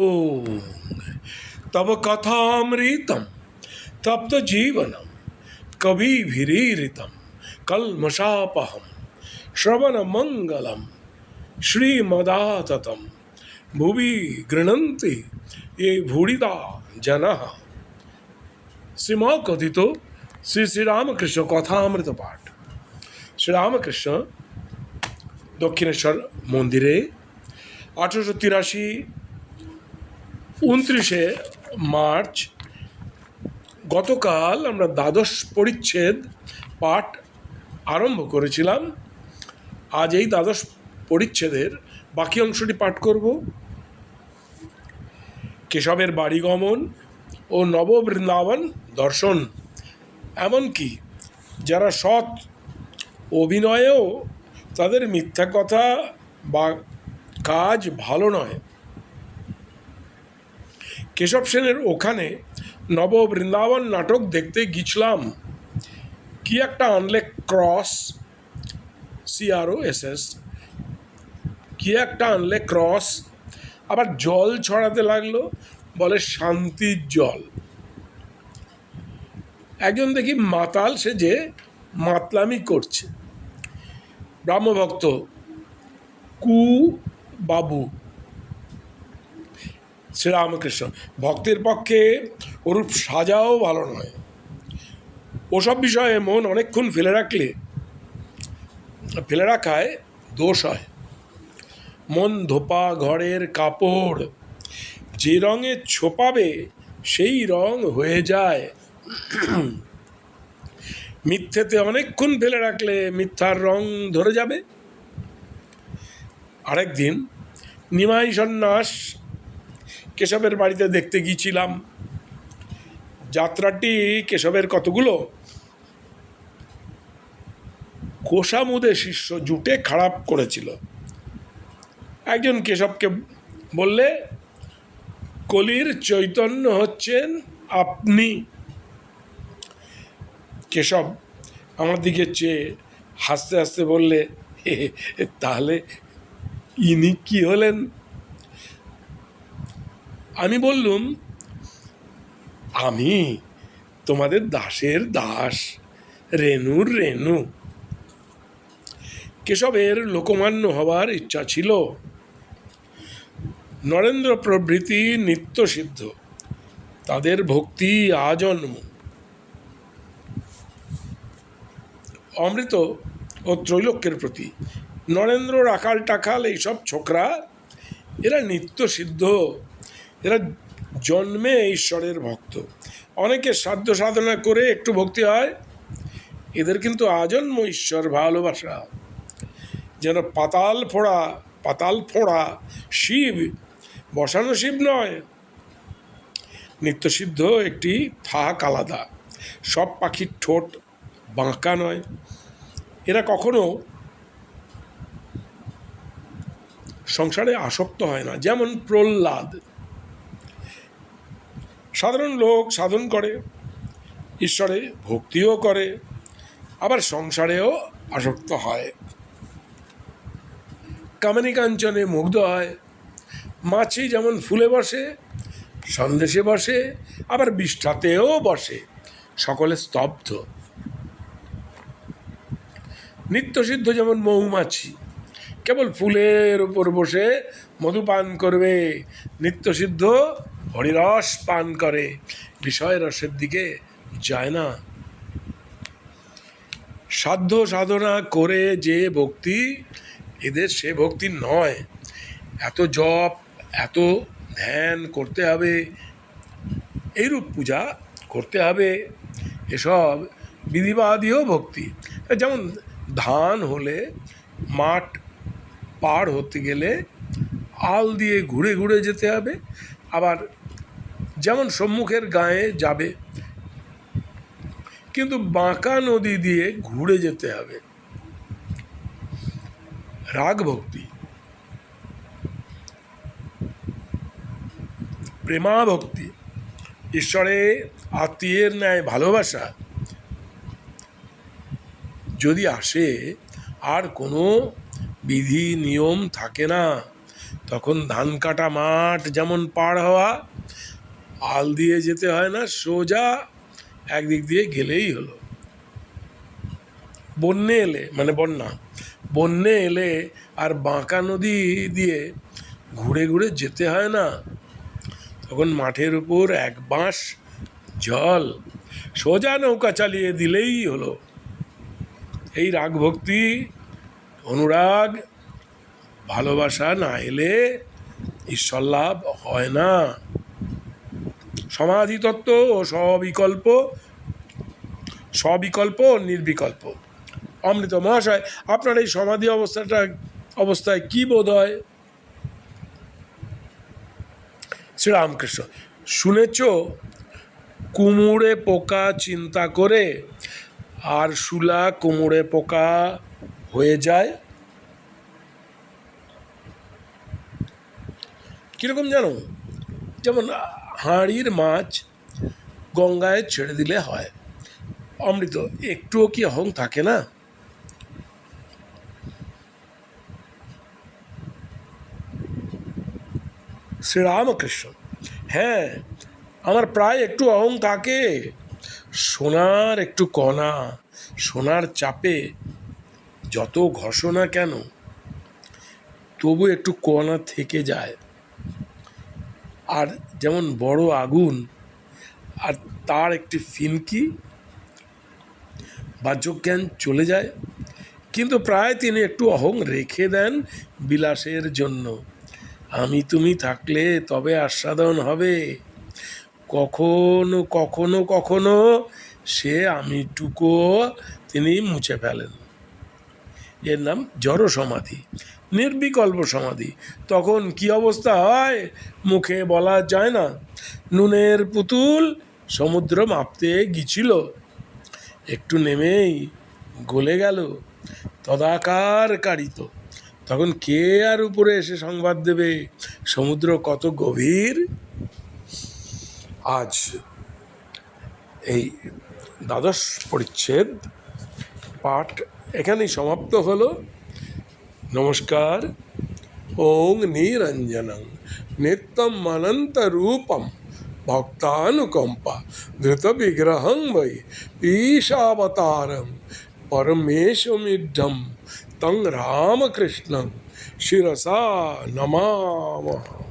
ॐ तव कथामृतं तप्तजीवनं कविभिरीरितं कल्मषापहं श्रवणमङ्गलं श्रीमदाततं भुवि गृह्णन्ति ये भूरिदा जनः শ্রীমা কথিত শ্রী শ্রীরামকৃষ্ণ কথামৃত পাঠ শ্রীরামকৃষ্ণ দক্ষিণেশ্বর মন্দিরে আঠেরোশো তিরাশি উনত্রিশে মার্চ, গতকাল আমরা দ্বাদশ পরিচ্ছেদ পাঠ আরম্ভ করেছিলাম। আজ এই দ্বাদশ পরিচ্ছেদের বাকি অংশটি পাঠ করব। কেশবের বাড়ি গমন ও নববৃন্দাবন দর্শন, এমনকি যারা সৎ অভিনয়েও তাদের মিথ্যা কথা বা কাজ ভালো নয় কেশব সেনের ওখানে নব বৃন্দাবন নাটক দেখতে গিয়েছিলাম। কি একটা আনলে ক্রস সিআরও এস এস কি একটা আনলে ক্রস, আবার জল ছড়াতে লাগল, বলে শান্তির জল। একজন দেখি মাতাল, সে যে মাতলামি করছে। ব্রাহ্মভক্ত, কু বাবু। শ্রীরামকৃষ্ণ। ভক্তের পক্ষে ওরূপ সাজাও ভালো নয়। ওসব বিষয়ে মন অনেকক্ষণ ফেলে রাখলে, ফেলে রাখায় দোষ হয়। মন ধোপা ঘরের কাপড় যে রঙে ছোপাবে, সেই রং হয়ে যায়। মিথ্যেতে অনেকক্ষণ ফেলে রাখলে মিথ্যার রং ধরে যাবে। আরেকদিন নিমাই সন্ন্যাস কেশবের বাড়িতে দেখতে গিয়েছিলাম। যাত্রাটি কেশবের কতগুলো? কোষামুদে শিষ্য জুটে খারাপ করেছিল। একজন কেশবকে বললে কলির চৈতন্য হচ্ছেন আপনি। কেশব আমার দিকে চেয়ে হাসতে হাসতে বললে "হে, হে, তাহলে ইনি কি হলেন? আমি বললুম, আমি তোমাদের দাসের দাস রেনুর রেনু কেশবের লোকমান্য হবার ইচ্ছা ছিল। নরেন্দ্র প্রভৃতি নিত্যসিদ্ধ তাদের ভক্তি আজন্ম। অমৃত ও ত্রৈলোক্যের প্রতি নরেন্দ্র রাখাল টাকাল এইসব ছোকরা, এরা নিত্য সিদ্ধ। এরা জন্মে ঈশ্বরের ভক্ত। অনেকে সাধ্য সাধনা করে একটু ভক্তি হয়। এদের কিন্তু আজন্ম ঈশ্বর ভালোবাসা। যেন পাতাল ফোড়া পাতাল ফোড়া শিব, বসানো শিব নয়। নিত্যসিদ্ধ একটি থাক আলাদা। সব পাখির ঠোঁট বাঁকা নয়। এরা কখনো সংসারে আসক্ত হয় না। যেমন প্রহ্লাদ। সাধারণ লোক সাধন করে, ঈশ্বরে ভক্তিও করে, আবার সংসারেও আসক্ত হয়। কামিনী কাঞ্চনে মুগ্ধ হয়, মাছি যেমন ফুলে বসে, সন্দেশে বসে, আবার বিষ্ঠাতেও বসে, সকলে স্তব্ধ। নিত্যসিদ্ধ যেমন মৌমাছি, কেবল ফুলের উপর বসে মধু পান করবে, নিত্যসিদ্ধ হরিরস পান করে বিষয় রসের দিকে যায় না। সাধ্য সাধনা করে যে ভক্তি, এদের সে ভক্তি নয়। এত জপ, এত ধ্যান করতে হবে, এইরূপ পূজা করতে হবে। এসব বিধিবাদীয় ভক্তি। যেমন ধান হলে মাঠ পার হতে গেলে আল দিয়ে ঘুরে ঘুরে যেতে হবে, আবার যেমন সম্মুখের গায়ে যাবে, কিন্তু বাঁকা নদী দিয়ে ঘুরে যেতে হবে। রাগ ভক্তি। প্রেমা ভক্তি। ঈশ্বরে আত্মীয়ের ন্যায় ভালোবাসা। যদি আসে আর কোনো বিধি নিয়ম থাকে না, তখন ধান কাটা মাঠ যেমন পার হওয়া আল দিয়ে যেতে হয় না, সোজা একদিক দিয়ে গেলেই হলো। বন্যে এলে মানে বন্যা, বন্যে এলে আর বাঁকা নদী দিয়ে ঘুরে ঘুরে যেতে হয় না। তখন মাঠের উপর এক বাঁশ, জল, সোজা নৌকা চালিয়ে দিলেই হলো। এই রাগ ভক্তি, অনুরাগ, ভালোবাসা না এলে ঈশ্বর লাভ হয় না। সমাধি তত্ত্ব ও স্ববিকল্প স্ববিকল্প ও নির্বিকল্প। অমৃত মহাশয়, আপনার এই সমাধি অবস্থাটা, অবস্থায় কি বোধ হয়? শ্রীরামকৃষ্ণ, শুনেছ? কুমুড়ে পোকা চিন্তা করে আর শুলা কুমুড়ে পোকা হয়ে যায়। কীরকম জানো? যেমন হাঁড়ির মাছ গঙ্গায় ছেড়ে দিলে হয়। অমৃত, একটুও কি অহং থাকে না? শ্রীরামকৃষ্ণ হ্যাঁ আমার প্রায় একটু অহং থাকে। সোনার একটু কণা, সোনার চাপে যত ঘষণা কেন, তবু একটু কণা থেকে যায়। আর যেমন বড় আগুন, আর তার একটি ফিনকি বাহ্যজ্ঞান চলে যায়। কিন্তু প্রায় তিনি একটু অহং রেখে দেন বিলাসের জন্য। আমি তুমি থাকলে তবে আস্বাদন হবে। কখনো কখনো কখনো সে আমিটুকু তিনি মুছে ফেলেন। এর নাম জড় সমাধি, নির্বিকল্প সমাধি। তখন কি অবস্থা হয়? মুখে বলা যায় না। নুনের পুতুল সমুদ্র মাপতে গিয়েছিল একটু নেমেই গলে গেল তদাকার কারিত তখন কে আর উপরে এসে সংবাদ দেবে? সমুদ্র কত গভীর? আজ এই দ্বাদশ পরিচ্ছেদ, পাঠ এখানেই সমাপ্ত হলো। নমস্কার। ওং নিরঞ্জনং। নিত্যম অনন্ত রূপম। ভক্তানুকম্পা। ধৃত বিগ্রহং বৈ। ঈশাবতারং পরমেশমিঢ্যম তং রামকৃষ্ণং। শিরসা নমামः।